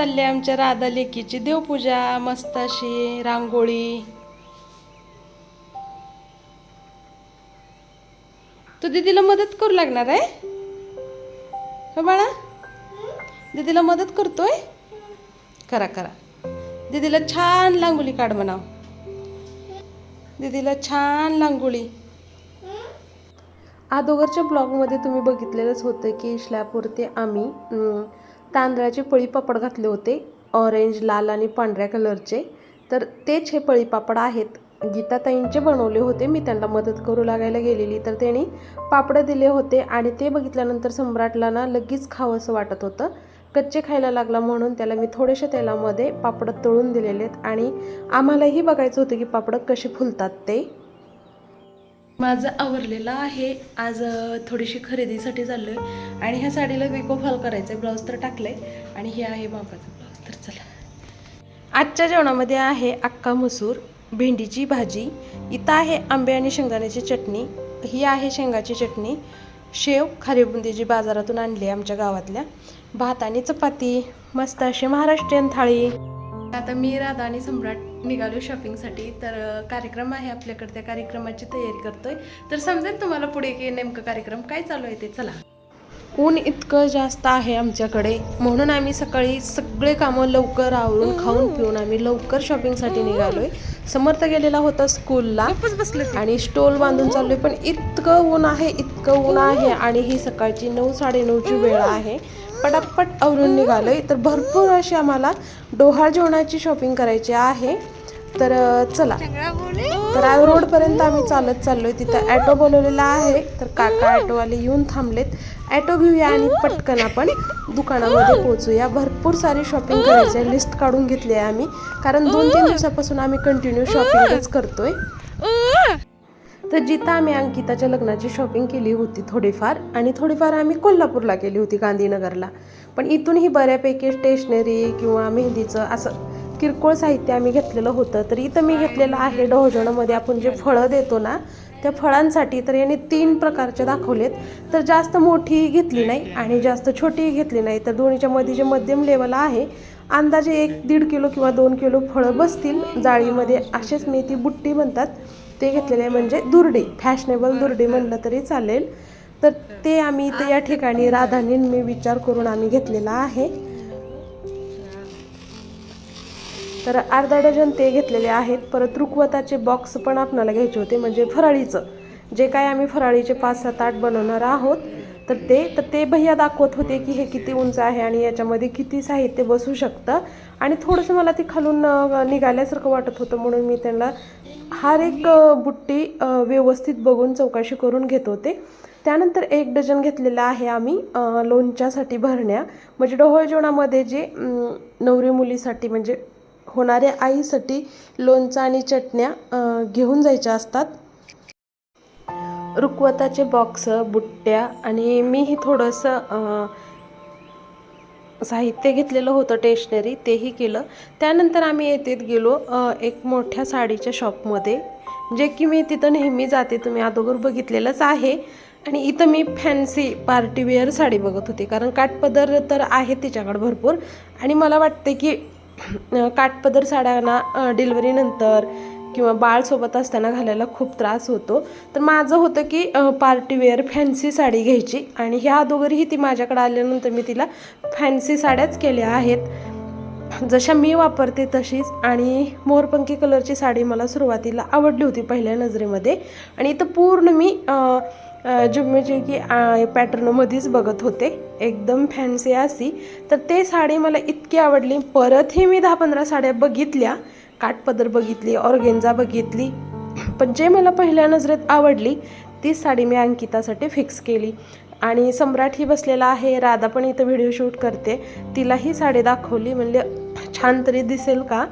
चालली आमच्या राधा लेकीची देवपूजा मस्त अशी रांगोळी. तू दीदीला मदत करू लागणार आहे? हो बाळा? दीदीला मदत करतोय? करा करा. दीदीला छान लांगोळी काढ म्हणाव. दीदीला छान लांगोळी. अगोदरच्या ब्लॉगमध्ये तुम्ही बघितलेलंच होतं की स्लॅबवरती आम्ही तांदळाचे पळी पापड घातले होते ऑरेंज लाल आणि पांढऱ्या कलरचे तर तेच हे पळी पापड आहेत. गीताताईंचे बनवले होते मी त्यांना मदत करू लागायला गेलेली. तर त्यांनी पापडं दिले होते आणि ते बघितल्यानंतर सम्राटला ना लगेच खावंसं वाटत होतं. कच्चे खायला लागला म्हणून त्याला मी थोडेसे तेलामध्ये पापडं तळून दिलेले आहेत आणि आम्हालाही बघायचं होतं की पापडं कसे फुलतात ते. माझं आवरलेलं आहे. आज थोडीशी खरेदीसाठी चाललो आहे आणि ह्या साडीला विको फॉल करायचं आहे ब्लाऊज तर टाकलं आहे आणि हे आहे मापाचं ब्लाऊज तर चला. आजच्या जेवणामध्ये आहे अक्का मसूर भेंडीची भाजी इथं आहे आंबे आणि शेंगदाण्याची चटणी ही आहे शेंगाची चटणी शेव खारी बुंदीची बाजारातून आणली आहे आमच्या गावातल्या भात आणि चपाती मस्त अशी महाराष्ट्रीयन थाळी. आता मी राधा आणि सम्राट निघालो शॉपिंगसाठी तर कार्यक्रम आहे आपल्याकडे त्या कार्यक्रमाची तयारी करतोय. तर समजेल तुम्हाला पुढे की नेमकं कार्यक्रम काय चालू आहे ते चला. ऊन इतकं जास्त आहे आमच्याकडे म्हणून आम्ही सकाळी सगळे कामं लवकर आवरून खाऊन पिऊन आम्ही लवकर शॉपिंगसाठी निघालोय. समर्थ गेलेला होता स्कूलला आणि स्टोल बांधून चाललोय पण इतकं ऊन आहे इतकं ऊन आहे आणि ही सकाळची नऊ साडेनऊची वेळ आहे. पटापट आवरून आहे तर भरपूर अशी आम्हाला डोहाळ जेवणाची शॉपिंग करायची आहे. तर चला. तर रोडपर्यंत आम्ही चालत चाललोय. तिथं ॲटो बोलवलेला आहे. तर काका ॲटोवाले येऊन थांबलेत. ॲटो घेऊया आणि पटकन आपण दुकानामध्ये पोहोचूया. भरपूर सारी शॉपिंग करायची आहे. लिस्ट काढून घेतली आहे आम्ही. कारण दोन तीन दिवसापासून आम्ही कंटिन्यू शॉपिंगच करतोय. तर जिथं आम्ही अंकिताच्या लग्नाची शॉपिंग केली होती थोडीफार आणि थोडीफार आम्ही कोल्हापूरला केली होती गांधीनगरला. पण इथूनही बऱ्यापैकी स्टेशनरी किंवा मेहंदीचं असं किरकोळ साहित्य आम्ही घेतलेलं होतं. तर इथं मी घेतलेलं आहे डोहजणामध्ये आपण जे फळं देतो ना त्या फळांसाठी तर याने तीन प्रकारचे दाखवलेत. तर जास्त मोठी घेतली नाही आणि जास्त छोटीही घेतली नाही. तर दोन्हीच्या मध्ये जे मध्यम लेवल आहे अंदाजे एक दीड किलो किंवा दोन किलो फळं बसतील. जाळीमध्ये असेच मी ती बुट्टी म्हणतात. ते घेतलेले म्हणजे दुर्डी फॅशनेबल दुर्डी म्हणलं तरी चालेल. तर ते आम्ही इथे या ठिकाणी राधानी मी विचार करून आम्ही घेतलेला आहे. तर अर्धा डझन ते घेतलेले आहेत. परत रुखवताचे बॉक्स पण आपणाला घ्यायचे होते म्हणजे फराळीचं. जे काय आम्ही फराळीचे पाच सात आठ बनवणार आहोत तर ते तर ते भैया दाखवत होते की हे किती उंच आहे आणि याच्यामध्ये किती साहित्य बसू शकतं. आणि थोडंसं मला ते खालून निघाल्यासारखं वाटत होतं म्हणून मी त्यांना हर एक बुट्टी व्यवस्थित बघून चौकशी करून घेत होते. त्यानंतर एक डझन घेतलेला आहे आम्ही लोणच्यासाठी भरण्या. म्हणजे डोहळ जेवणामध्ये जे नवरी मुलीसाठी म्हणजे होणाऱ्या आईसाठी लोणचं आणि चटण्या घेऊन जायच्या असतात. रुकवताचे बॉक्स बुट्ट्या आणि मीही थोडंसं साहित्य घेतलेलं होतं टेशनरी तेही केलं. त्यानंतर आम्ही येतेत गेलो एक मोठ्या साडीच्या शॉपमध्ये जे की मी तिथं नेहमी जाते. तुम्ही अगोदर बघितलेलंच आहे. आणि इथं मी फॅन्सी पार्टीवेअर साडी बघत होते. कारण काठपदर तर आहे तिच्याकडे भरपूर. आणि मला वाटते की काठपदर साड्यांना डिलिव्हरीनंतर किंवा बाळसोबत असताना घालायला खूप त्रास होतो. तर माझं होतं की पार्टीवेअर फॅन्सी साडी घ्यायची आणि ह्या अगोदरही ती माझ्याकडे आल्यानंतर मी तिला फॅन्सी साड्याच केल्या आहेत. जशा मी वापरते तशीच आणि मोरपंखी कलरची साडी मला सुरुवातीला आवडली होती पहिल्या नजरेमध्ये. आणि इथं पूर्ण मी जुम्मेची पॅटर्नमध्येच बघत होते. एकदम फॅन्सी अशी. तर ते साडी मला इतकी आवडली. परतही मी दहा पंधरा साड्या बघितल्या. काठपदर बघितली ऑर्गेन्झा बघितली. पण जे मला पहिल्या नजरेत आवडली तीच साडी मी अंकितासाठी फिक्स केली. आणि सम्राट ही बसलेला आहे राधा पण इथं व्हिडिओ शूट करते. तिला ही साडी दाखवली म्हणजे छान तरी दिसेल का?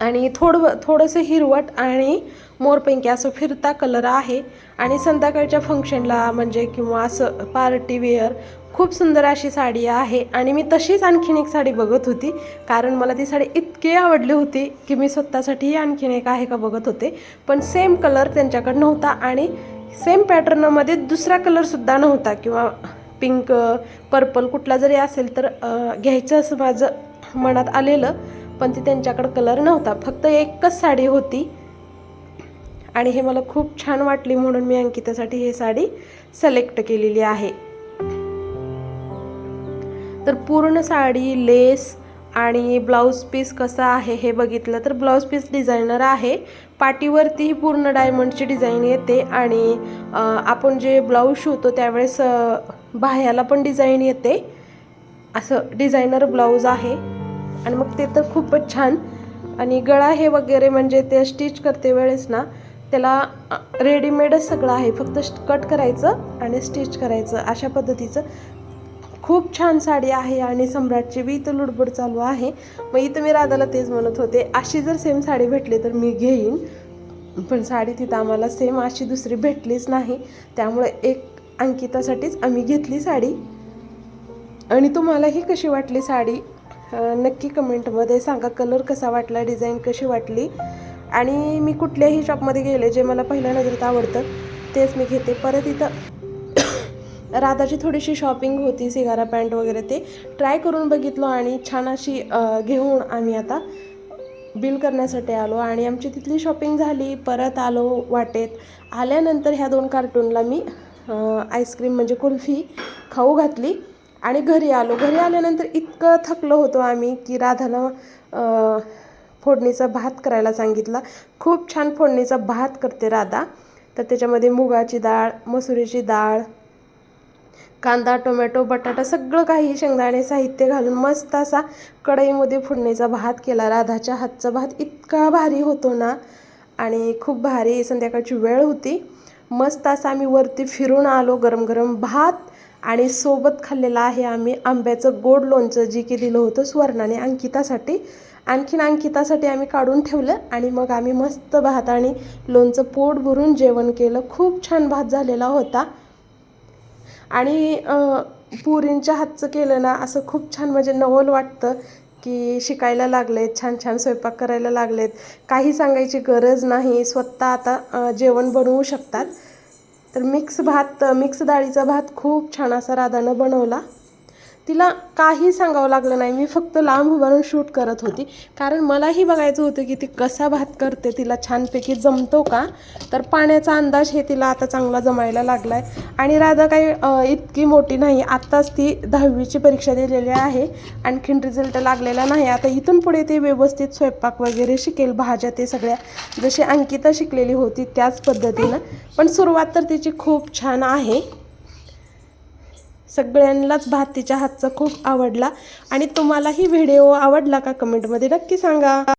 आणि थोडं थोडंसं हिरवट आणि मोरपैंकी असं फिरता कलर आहे. आणि संध्याकाळच्या फंक्शनला म्हणजे किंवा असं पार्टी वेअर खूप सुंदर अशी साडी आहे. आणि मी तशीच आणखीन एक साडी बघत होती. कारण मला ती साडी इत इतके आवडली होती की मी स्वतःसाठीही आणखीन एक आहे का बघत होते. पण सेम कलर त्यांच्याकडे नव्हता आणि सेम पॅटर्नमध्ये दुसरा कलरसुद्धा नव्हता किंवा पिंक पर्पल कुठला जरी असेल तर घ्यायचं असं माझं मनात आलेलं पण ते त्यांच्याकडं कलर नव्हता. फक्त एकच साडी होती आणि हे मला खूप छान वाटली म्हणून मी अंकितासाठी ही साडी सिलेक्ट केलेली आहे. तर पूर्ण साडी लेस आणि ब्लाऊज पीस कसा आहे हे बघितलं तर ब्लाऊज पीस डिझायनर आहे. पाठीवरती ही पूर्ण डायमंडची डिझाईन येते आणि आपण जे ब्लाऊज शिवतो त्यावेळेस बाह्याला पण डिझाईन येते. असं डिझायनर ब्लाऊज आहे. आणि मग ते तर खूपच छान. आणि गळा हे वगैरे म्हणजे ते स्टिच करते वेळेस ना त्याला रेडीमेडच सगळं आहे. फक्त कट करायचं आणि स्टिच करायचं अशा पद्धतीचं. खूप छान साडी आहे आणि सम्राटची बी इथं लुडबुड चालू आहे. मग इथं मी राधाला तेच म्हणत होते अशी जर सेम साडी भेटली तर मी घेईन. पण साडी तिथं आम्हाला सेम अशी दुसरी भेटलीच नाही. त्यामुळे एक अंकितासाठीच आम्ही घेतली साडी. आणि तुम्हाला ही कशी वाटली साडी? नक्की कमेंटमध्ये सांगा कलर कसा वाटला डिझाईन कशी वाटली? आणि मी कुठल्याही शॉपमध्ये गेले जे मला पहिल्या नजरेत आवडतं तेच मी घेते. परत इथं राधाची थोडीशी शॉपिंग होती सिगारा पॅन्ट वगैरे ते. ट्राय करून बघितलो आणि छान अशी घेऊन आम्ही आता बिल करण्यासाठी आलो. आणि आमची तिथली शॉपिंग झाली परत आलो वाटेत. आल्यानंतर ह्या दोन कार्टूनला मी आईस्क्रीम म्हणजे कुल्फी खाऊ घातली आणि घरी आलो. घरी आल्यानंतर इतकं थकलो होतो आम्ही की राधानं फोडणीचा भात करायला सांगितला. खूप छान फोडणीचा भात करते राधा. तर त्याच्यामध्ये मुगाची डाळ मसुरीची डाळ कांदा टोमॅटो बटाटा सगळं काही शेंगदाणे साहित्य घालून मस्त असा कढईमध्ये फोडणीचा भात केला. राधाच्या हातचा भात इतका भारी होतो ना आणि खूप भारी संध्याकाळची वेळ होती. मस्त असा आम्ही वरती फिरून आलो गरम गरम भात आणि सोबत खाल्लेलं आहे आम्ही आंब्याचं गोड लोणचं जे की दिलं होतं स्वर्णाने अंकितासाठी. आणखीन अंकितासाठी आम्ही काढून ठेवलं आणि मग आम्ही मस्त भात आणि लोणचं पोट भरून जेवण केलं. खूप छान भात झालेला होता. आणि पुरींच्या हातचं केलं ना असं खूप छान म्हणजे नवल वाटतं की शिकायला लागलेत छान छान स्वयंपाक करायला लागलेत. काही सांगायची गरज नाही स्वतः आता जेवण बनवू शकतात. तर मिक्स भात मिक्स डाळीचा भात खूप छान असा राधानं बनवला. तिला काही सांगावं लागलं नाही. मी फक्त लांब उभारून शूट करत होती. कारण मलाही बघायचं होतं की ती कसा भात करते तिला छानपैकी जमतो का? तर पाण्याचा अंदाज हे तिला आता चांगला जमायला लागला आहे आणि राधा काही इतकी मोठी नाही. आत्ताच ती दहावीची परीक्षा दिलेली आहे. आणखीन रिझल्ट लागलेला नाही. आता इथून पुढे ती व्यवस्थित स्वयंपाक वगैरे शिकेल भाज्या ते सगळ्या. जशी अंकिता शिकलेली होती त्याच पद्धतीनं. पण सुरुवात तर तिची खूप छान आहे. सगळ्यांनाच भारतीच्या हातचा खूप आवडला. आणि तुम्हालाही व्हिडिओ आवडला का कमेंटमध्ये नक्की सांगा.